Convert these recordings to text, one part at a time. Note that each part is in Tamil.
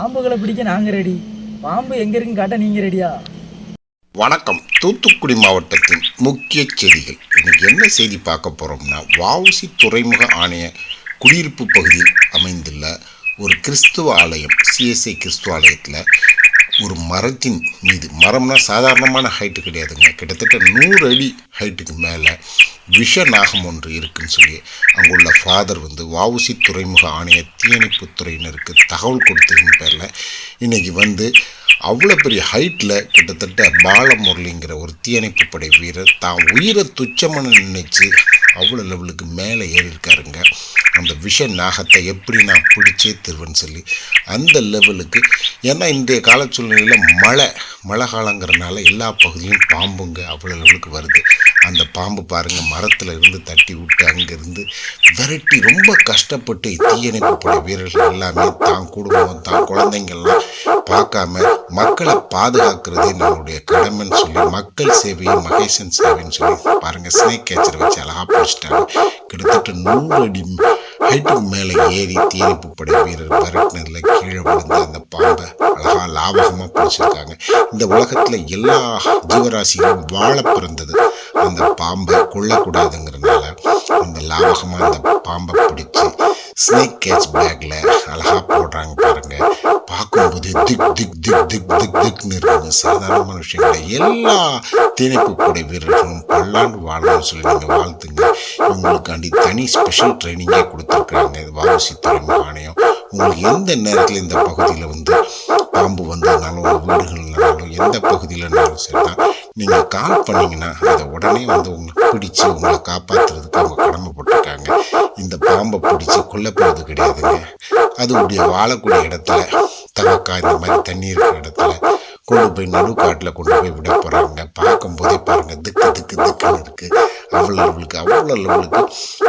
பாம்புகளை பிடிக்க நாங்கள் ரெடி பாம்பு எங்கே இருக்குன்னு காட்ட நீங்கள் ரெடியா வணக்கம். தூத்துக்குடி மாவட்டத்தின் முக்கிய செய்திகள். இன்னைக்கு என்ன செய்தி பார்க்க போகிறோம்னா வஉசி துறைமுக ஆணைய குடியிருப்பு பகுதியில் அமைந்துள்ள ஒரு கிறிஸ்துவ ஆலயம் சிஎஸ்ஐ கிறிஸ்துவ ஆலயத்தில் ஒரு மரத்தின் மீது மரம்னா சாதாரணமான ஹைட்டு கிடையாதுங்க. கிட்டத்தட்ட நூறு அடி ஹைட்டுக்கு மேலே விஷ நாகம் ஒன்று இருக்குன்னு சொல்லி அங்குள்ள ஃபாதர் வந்து வஉசி துறைமுக ஆணைய தீயணைப்பு துறையினருக்கு தகவல் கொடுத்ததுன்னு பேரில் இன்றைக்கி வந்து அவ்வளோ பெரிய ஹைட்டில் கிட்டத்தட்ட பாலமுரளிங்கிற ஒரு தீயணைப்பு படை வீரர் தான் உயிரை துச்சமான நினைச்சு அவ்வளோ லெவலுக்கு மேலே ஏறியிருக்காருங்க. அந்த விஷ நாகத்தை எப்படி நான் பிடிச்சே தருவேன்னு சொல்லி அந்த லெவலுக்கு ஏன்னா இன்றைய கால சூழ்நிலையில் மழை மழை காலங்கிறனால எல்லா பகுதியும் பாம்புங்க அவ்வளோ லெவலுக்கு வருது. அந்த பாம்பு பாருங்கள் மரத்தில் இருந்து தட்டி விட்டு அங்கேருந்து விரட்டி ரொம்ப கஷ்டப்பட்டு தீயணைப்பு படை வீரர்கள் எல்லாமே தான் குடும்பம் தான் குழந்தைங்கள்லாம் பார்க்காம மக்களை பாதுகாக்கிறதே நம்மளுடைய கடமைன்னு சொல்லி மக்கள் சேவையை மகேசன் சேவைன்னு சொல்லி பாருங்கள் ஸ்னேக் கேச்சர் வச்சு அழகாக பிடிச்சிட்டாங்க. கிட்டத்தட்ட நூறு அடி ஹைட்டுக்கு மேலே ஏறி தீர்ப்பு படை வீரர் பரட்டினதில் கீழே விழுந்து அந்த பாம்பை அழகாக லாபகமாக பிடிச்சிருக்காங்க. இந்த உலகத்தில் எல்லா ஜீவராசிகளும் வாழ பிறந்தது. அந்த பாம்பை கொல்லக்கூடாதுங்கிறதுனால அந்த லாபகமாக அந்த பாம்பை பிடிச்சி ஸ்னேக் கேட்ச் பேக்கில் அழகாக போடுறாங்க பாருங்க. பார்க்கும்போது திக் திக் திக் திக் திக் திக்னு இருக்குங்க. சாதாரணமான விஷயங்கள்? எல்லா திணைப்பு படை வீரர்களும் பல்லாண்டு வாழணும்னு சொல்லி நீங்கள் வாழ்த்துங்க. இவங்களுக்காண்டி தனி ஸ்பெஷல் ட்ரைனிங்கே கொடுத்துருக்குறாங்க. இது வாசி தலைமை ஆணையம். உங்களுக்கு எந்த நேரத்தில் இந்த பகுதியில் வந்து பாம்பு வந்ததுனாலும் வீடுகள்னாலும் எந்த பகுதியிலனாலும் சரி தான் நீங்கள் கால் பண்ணீங்கன்னா அதை உடனே வந்து உங்களுக்கு பிடிச்சி உங்களை காப்பாற்றுறதுக்கு அவங்க கடமைப்பட்டிருக்காங்க. இந்த பாம்பை பிடிச்சி கொல்லப்படுறது கிடையாதுங்க. அது உடைய வாழக்கூடிய இடத்துல தவக்கா இந்த மாதிரி தண்ணி இருக்கிற இடத்துல கொண்டு போய் நடுக்காட்டில் கொண்டு போய் விட போகிறாங்க பார்க்கும்போதே பாருங்க திக்கு திக்கு திக்குன்னு இருக்குது அவ்வளோ அவளுக்கு அவ்வளோ லெவலுக்கு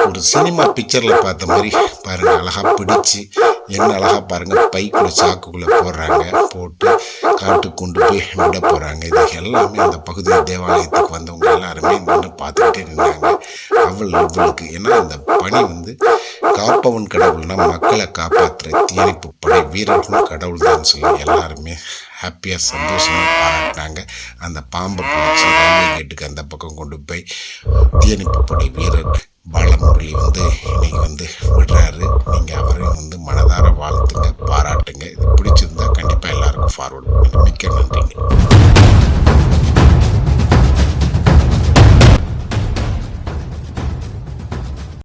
ஒரு சினிமா பிக்சரில் பார்த்த மாதிரி பாருங்க அழகாக பிடிச்சி என்ன அழகாக பாருங்க பைக்குள்ள சாக்குக்குள்ளே போடுறாங்க போட்டு காட்டுக்கு கொண்டு போய் விட போகிறாங்க இது எல்லாமே அந்த பகுதி தேவாலயத்துக்கு வந்தவங்க எல்லாருமே நின்று பார்த்துக்கிட்டே நின்றாங்க. அவ்வளோ அவளுக்கு ஏன்னா அந்த பணி வந்து காப்பவன் கடவுள்னா மக்களை காப்பாற்றுற தீயணைப்பு படை வீரர்களும் கடவுள் தான் சொல்லி எல்லாருமே ஹாப்பியாக சந்தோஷமாக பாராட்டினாங்க. அந்த பாம்பை பிடிச்சி ரயில்வே கேட்டுக்கு அந்த பக்கம் கொண்டு போய் தீயணைப்பு படை வீரர் பாலமுரளி வந்து இன்னைக்கு வந்து விடுறாரு. நீங்கள் அவரும் வந்து மன